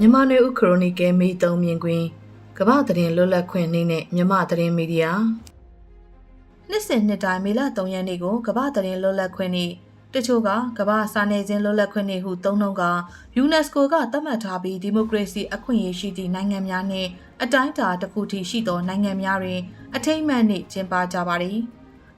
မြန်မာနယ်ဦးခရိုနီကယ်မေ3မြင်ကွင်းကမ္ဘာသတင်းလွတ်လပ်ခွင့်နေ့နဲ့မြန်မာသတင်းမီဒီယာနှစ်စဉ်နှစ်တိုင်းမေလ3ရက်နေ့ကိုကမ္ဘာသတင်းလွတ်လပ်ခွင့်နေ့တချို့ကကမ္ဘာစာနယ်ဇင်းလွတ်လပ်ခွင့်နေ့ဟုသုံးနှုန်းက UNESCO ကသတ်မှတ်ထားပြီးဒီမိုကရေစီအခွင့်အရေးရှိသည့်နိုင်ငံများနှင့်အတိုင်းအတာတစ်ခုထိရှိသောနိုင်ငံများတွင် အထိမ့်အမှတ်နှင့်ကျင်းပကြပါသည်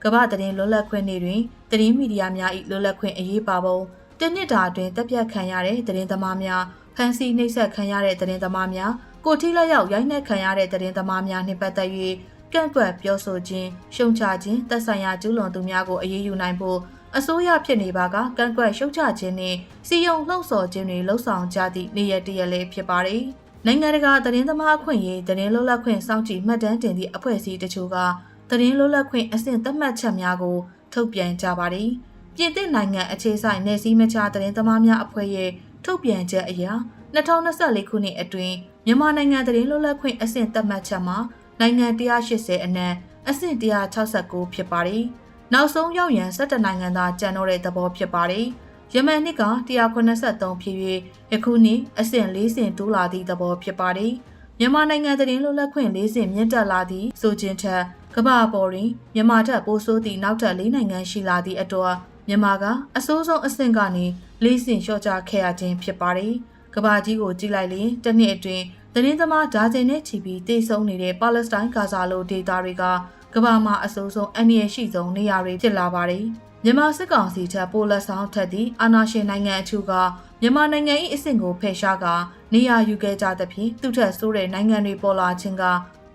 ကမ္ဘာသတင်းလွတ်လပ်ခွင့်နေ့တွင်သတင်းမီဒီယာများ၏လွတ်လပ်ခွင့်အရေးပါပုံတနစ်တာအတွင်းတပ်ပြတ်ခံရတဲ့သတင်းသမားများ ဖမ်းဆီးနှိပ်စက်ခံရတဲ့သတင်းသမားများကိုထိလက်ရောက်ရိုက်နှက်ခံရတဲ့သတင်းသမားများနှင့်ပတ်သက်၍ကန့်ကွက်ပြောဆိုခြင်းရှုံချခြင်းတပ်ဆိုင်ရာကျူးလွန်သူများကိုအရေးယူနိုင်ဖို့အစိုးရဖြစ်နေပါကကန့်ကွက်ရှုံချခြင်းနှင့်စီယုံလှုံ့ဆော်ခြင်းတွေလှုံ့ဆော်ကြသည့်နေရတရလည်းဖြစ်ပါတယ်။နိုင်ငံတကာသတင်းသမားအခွင့်အရေးသတင်းလွတ်လပ်ခွင့်စောင့်ကြည့်မှတ်တမ်းတင်သည့်အဖွဲ့အစည်းတချို့ကသတင်းလွတ်လပ်ခွင့်အဆင့်သတ်မှတ်ချက်များကိုထုတ်ပြန်ကြပါတယ်။ပြင်သစ်နိုင်ငံအခြေစိုက်နေစည်းမချသတင်းသမားများအဖွဲ့ရဲ့ ထုတ်ပြန်ချက်အရ2024ခုနှစ်အတွင်းမြန်မာနိုင်ငံသတင်းလွတ်လပ်ခွင့်အဆင့်သတ်မှတ်ချက်မှာနိုင်ငံ180အနက်အဆင့်169ဖြစ်ပါတယ်။နောက်ဆုံးရောက်ရန်17နိုင်ငံသာကျန်တော့တဲ့သဘောဖြစ်ပါတယ်။ယမန်နှစ်က183ဖြစ်၍ယခုနှစ်အဆင့်4ဆင့်တိုးလာသည့်သဘောဖြစ်ပါတယ်။မြန်မာနိုင်ငံသတင်းလွတ်လပ်ခွင့်၄ဆင့်မြင့်တက်လာသည့်ဆိုခြင်းထက်ကမ္ဘာပေါ်တွင်မြန်မာထက်ပိုဆိုးသည့်နောက်ထပ်၄နိုင်ငံရှိလာသည့်အတွက် မြန်မာကအဆိုးဆုံးအဆင့်ကနေ၄ဆင့်လျှော့ချခဲ့ရခြင်းဖြစ်ပါတယ်။ကမ္ဘာကြီးကိုကြည့်လိုက်ရင်တစ်နှစ်အတွင်းသတင်းသမားဓာကျင်နဲ့ချီပြီးတိတ်ဆုံးနေတဲ့ပါလက်စတိုင်းဂါဇာလိုဒေသတွေကကမ္ဘာမှာအဆိုးဆုံးအန္တရာယ်ရှိဆုံးနေရာတွေဖြစ်လာပါတယ်။မြန်မာစစ်ကောင်စီထက်ပိုလက်ဆောင်ထက်သည့်အာဏာရှင်နိုင်ငံအချို့ကမြန်မာနိုင်ငံ၏အဆင့်ကိုဖယ်ရှားကာနေရာယူခဲ့ကြသဖြင့်သူထက်ဆိုးတဲ့နိုင်ငံတွေပေါ်လာခြင်းက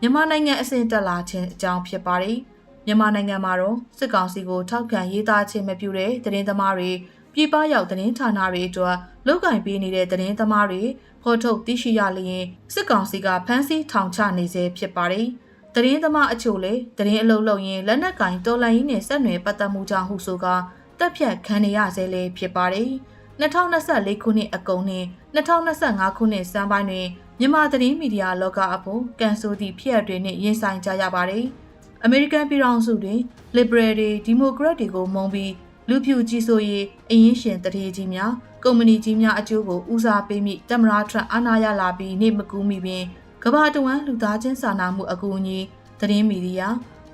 မြန်မာနိုင်ငံအဆင့်တက်လာခြင်းအကြောင်းဖြစ်ပါတယ်။ မြန်မာနိုင်ငံမှာတော့စစ်ကောင်စီကိုထောက်ခံရေးသားခြင်းမပြုတဲ့သတင်းသမားတွေပြည်ပရောက်သတင်းဌာနတွေအတွက်လောက်ကင်ပေးနေတဲ့သတင်းသမားတွေဖော်ထုတ်သိရှိရလျင်စစ်ကောင်စီကဖမ်းဆီးထောင်ချနေစေဖြစ်ပါတယ်။သတင်းသမားအချို့လည်းသတင်းအလုပ်လုပ်ရင်းလက်နက်ကင်တော်လှန်ရေးနဲ့ဆက်နွယ်ပတ်သက်မှုကြောင့်ဟုဆိုကာတက်ဖြတ်ခံနေရဆဲလည်းဖြစ်ပါတယ်။2024ခုနှစ်အကုန်နဲ့2025ခုနှစ်စမ်းပိုင်းတွင်မြန်မာသတင်းမီဒီယာလောကအဖို့ကန်ဆိုသည့်ဖြစ်ရပ်တွေနဲ့ရင်ဆိုင်ကြရပါ တယ်။ American ပြည်ထောင်စုတွင် Liberal တွေ Democrat တွေကိုမုံပြီးလူဖြူကြီးဆိုရေးအရင်ရှင်တရေကြီးများကုမ္ပဏီကြီးများအကျိုးကိုဦးစားပေးမိတမရာထရန့်အာဏာရလာပြီးနေမကူးမိပင်ကဘာတဝမ်းလူသားချင်းစာနာမှုအကူအညီသတင်းမီဒီယာ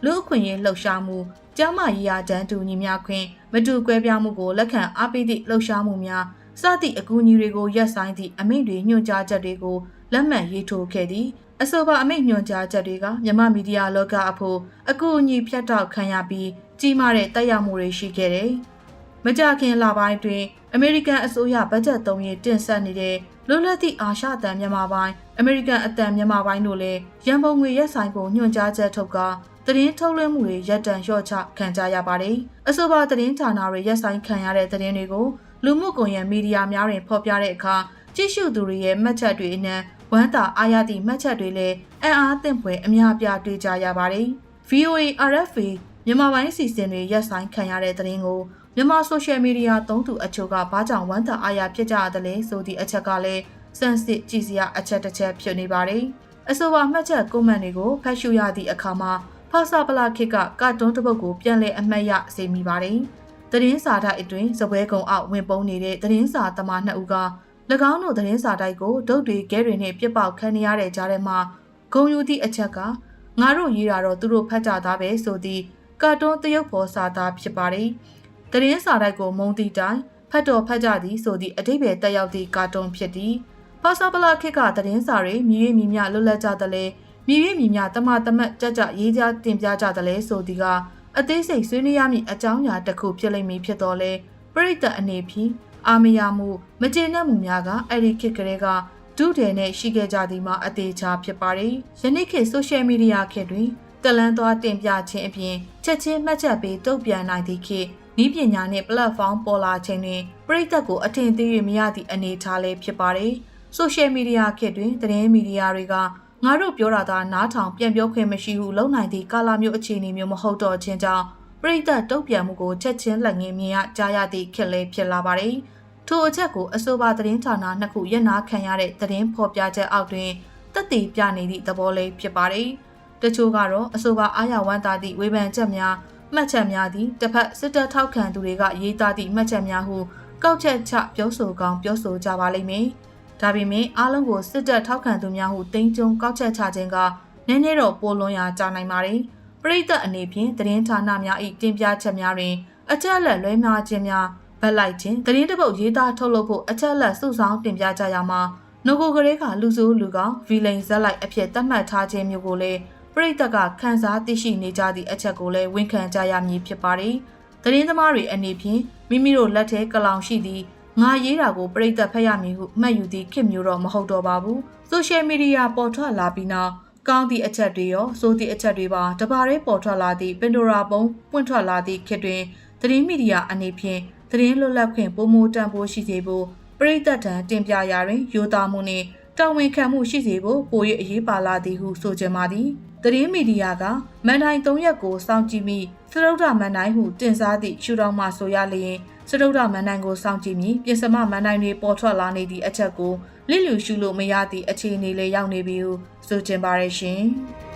လူအခွင့်အရေးလှုပ်ရှားမှုကျမ်းမာရေးရာတန်းတူညီမျှခွင့်မတူကွဲပြားမှုကိုလက်ခံအားပေးသည့်လှုပ်ရှားမှုများစသည့်အကူအညီတွေကိုရပ်ဆိုင်းသည့်အမိန့်တွေညွှန်ကြားချက်တွေကို လက်မှတ်ရေးထိုးခဲ့သည်အဆိုပါအမိန့်ညွှန်ကြားချက်တွေကမြမမီဒီယာလောကအဖို့အကူအညီဖြတ်တောက်ခံရပြီးကြီးမားတဲ့တက်ရောက်မှုတွေရှိခဲ့တယ်။မကြခင်လပိုင်းတွင်အမေရိကန်အစိုးရဘတ်ဂျက်သုံးရေးတင်ဆက်နေတဲ့လွတ်လပ်သည့်အာရှအသံမြန်မာပိုင်းအမေရိကန်အသံမြန်မာပိုင်းတို့လည်းရန်ပုံငွေရက်ဆိုင်ဖို့ညွှန်ကြားချက်ထုတ်ကာသတင်းထုတ်လွှင့်မှုတွေရပ်တန့်လျှော့ချခံကြရပါတယ်။အဆိုပါသတင်းဌာနတွေရက်ဆိုင်ခံရတဲ့သတင်းတွေကိုလူမှုကွန်ရက်မီဒီယာများတွင်ဖော်ပြတဲ့အခါကြည့်ရှုသူတွေရဲ့မှတ်ချက်တွေအနက် ဝမ်းသာအားရသည့်မှတ်ချက်တွေလည်းအံ့အားသင့်ဖွယ်အများအပြားတွေ့ကြရပါတယ်။ VOA RFA မြန်မာပိုင်းစီစဉ်တွေရက်ဆိုင်ခံရတဲ့သတင်းကိုမြန်မာဆိုရှယ်မီဒီယာသုံးသူအချို့ကဘာကြောင့်ဝမ်းသာအားရဖြစ်ကြရတယ်လဲဆိုသည့်အချက်ကလည်းစမ်းစစ်ကြည့်စရာအချက်တစ်ချက်ဖြစ်နေပါတယ်။အဆိုပါမှတ်ချက်ကွန်မန့်တွေကိုဖတ်ရှုရသည့်အခါမှာဖာစာပလာခေတ်ကကာတွန်းတစ်ပုဒ်ကိုပြန်လည်အမှတ်ရစေမိပါတယ်။သတင်းစာတိုက်အတွင်းစပွဲကုံအောက်ဝင်ပုံနေတဲ့သတင်းစာသမားနှစ်ဦးက၎ င်းတို့သတင်းစာတိုက်ကိုဒုတ်တွေခဲတွေနဲ့ပြစ်ပေါက်ခံရတဲ့ကြားထဲမှာဂုံယူသည့်အချက်ကငါတို့ရေးတာတော့သူတို့ဖတ်ကြသားပဲဆိုသည့်ကာတွန်းတရုတ်ဖော်စာသားဖြစ်ပါတယ်။သတင်းစာတိုက်ကိုမုံတီတိုင်းဖတ်တော်ဖတ်ကြသည်ဆိုသည့်အတိပယ်တက်ရောက်သည့်ကာတွန်းဖြစ်သည်။ပါစာပလာခေတ်ကသတင်းစာတွေမြည်ရည်မြည်မြလွတ်လပ်ကြတယ်လေမြည်ရည်မြည်မြတမတမတ်ကြကြရေးကြတင်ပြကြတယ်လေဆိုသည်ကအသေးစိတ်ဆွေးနွေးရမည့်အကြောင်းအရာတစ်ခုဖြစ်လိမ့်မည်ဖြစ်တော်လဲပြိတ္တအနေဖြင့် အာမရမှုမကျေနပ်မှုများကအဲ့ဒီခေတ်ကလေးကဒုတယ်နဲ့ရှိခဲ့ကြသည်မှာအသေးချာဖြစ်ပါတယ်။ယနေ့ခေတ်ဆိုရှယ်မီဒီယာခေတ်တွင်တလန်းသွားတင်ပြခြင်းအပြင်ချက်ချင်းမှတ်ချက်ပေးတုတ်ပြန်နိုင်သည့်ခေတ်ဤပညာနှင့် platform ပေါ်လာခြင်းတွင်ပြည်သက်ကိုအထင်သေး၍မရသည့်အနေအထားလေးဖြစ်ပါတယ်။ဆိုရှယ်မီဒီယာခေတ်တွင်သတင်းမီဒီယာတွေကငါတို့ပြောတာသာနားထောင်ပြန်ပြောခွင့်မရှိဟုလုံနိုင်သည့်ကာလမျိုးအခြေအနေမျိုးမဟုတ်တော့ခြင်းကြောင့် ပြည်သက်တုတ်ပြန်မှုကိုချက်ချင်းလက်ငင်းမြင်ရကြားရသည့်ခေတ်လေးဖြစ်လာပါတယ်။ထိုအချက်ကိုအဆိုပါသတင်းဌာနနှစ်ခုရက်နာခံရတဲ့သတင်းဖော်ပြချက်အောက်တွင်တက်တည်ပြနေသည့်သဘောလေးဖြစ်ပါတယ်။တချို့ကတော့အဆိုပါအာရဝမ်းသာသည့်ဝေဖန်ချက်များမှတ်ချက်များသည်တစ်ဖက်စစ်တပ်ထောက်ခံသူတွေကရေးသားသည့်မှတ်ချက်များဟုကောက်ချက်ချပြောဆိုကောင်းပြောဆိုကြပါလိမ့်မယ်။ဒါပေမဲ့အားလုံးကိုစစ်တပ်ထောက်ခံသူများဟုတင်းကျုံကောက်ချက်ချခြင်းကနည်းနည်းတော့ပိုလွန်ရာကြာနိုင်ပါတယ် ပရိသတ်အနေဖြင့်သတင်းဌာနများ၏တင်ပြချက်များတွင် အချက်အလက်လွဲမှားခြင်းများဗတ်လိုက်ခြင်းသတင်းတပုတ်ရေးသားထုတ်လုပ်ဖို့အချက်အလက်စုဆောင်းတင်ပြကြရမှာနိုကိုကလေးကလူဆိုးလူကောင်ဗီလိန်ဇက်လိုက်အဖြစ်သတ်မှတ်ထားခြင်းမျိုးကိုလည်းပရိသတ်ကခန်းစားသိရှိနေကြသည့်အချက်ကိုလည်းဝန်ခံကြရမည်ဖြစ်ပါတယ်။သတင်းသမားတွေအနေဖြင့်မိမိတို့လက်ထဲကလောင်ရှိသည့်ငါရေးတာကိုပရိသတ်ဖတ်ရမည်ဟုမှတ်ယူသည့်ခေတ်မျိုးတော့မဟုတ်တော့ပါဘူး။ဆိုရှယ်မီဒီယာပေါ်ထွက်လာပြီးနောက် ကောင်းသည့်အချက်တွေရောဆိုးသည့်အချက်တွေပါတပါးရဲပေါ်ထွက်လာသည့်ပင်ဒိုရာပုံပွင့်ထွက်လာသည့်ခေတ်တွင်သတင်းမီဒီယာအနေဖြင့်သတင်းလွတ်လပ်ခွင့်ပုံမိုတန်ဖိုးရှိစေဖို့ပရိသတ်ထံတင်ပြရာတွင်ရိုးသားမှုနှင့်တာဝန်ခံမှုရှိစေဖို့ပို၍အရေးပါလာသည်ဟုဆိုကြပါသည်သတင်းမီဒီယာကမန်တိုင်း၃ရက်ကိုစောင့်ကြည့်မိစရုဒ္ဓမန်တိုင်းဟုတင်စားသည့်ရှူတော်မှဆိုရလျင်စရုဒ္ဓမန်တိုင်းကိုစောင့်ကြည့်မိပြင်စမမန်တိုင်းတွေပေါ်ထွက်လာနေသည့်အချက်ကို လစ်လျူရှုလို့မရသည့်အခြေအနေလေးရောက်နေပြီဟုဆိုကြပါရရှင်။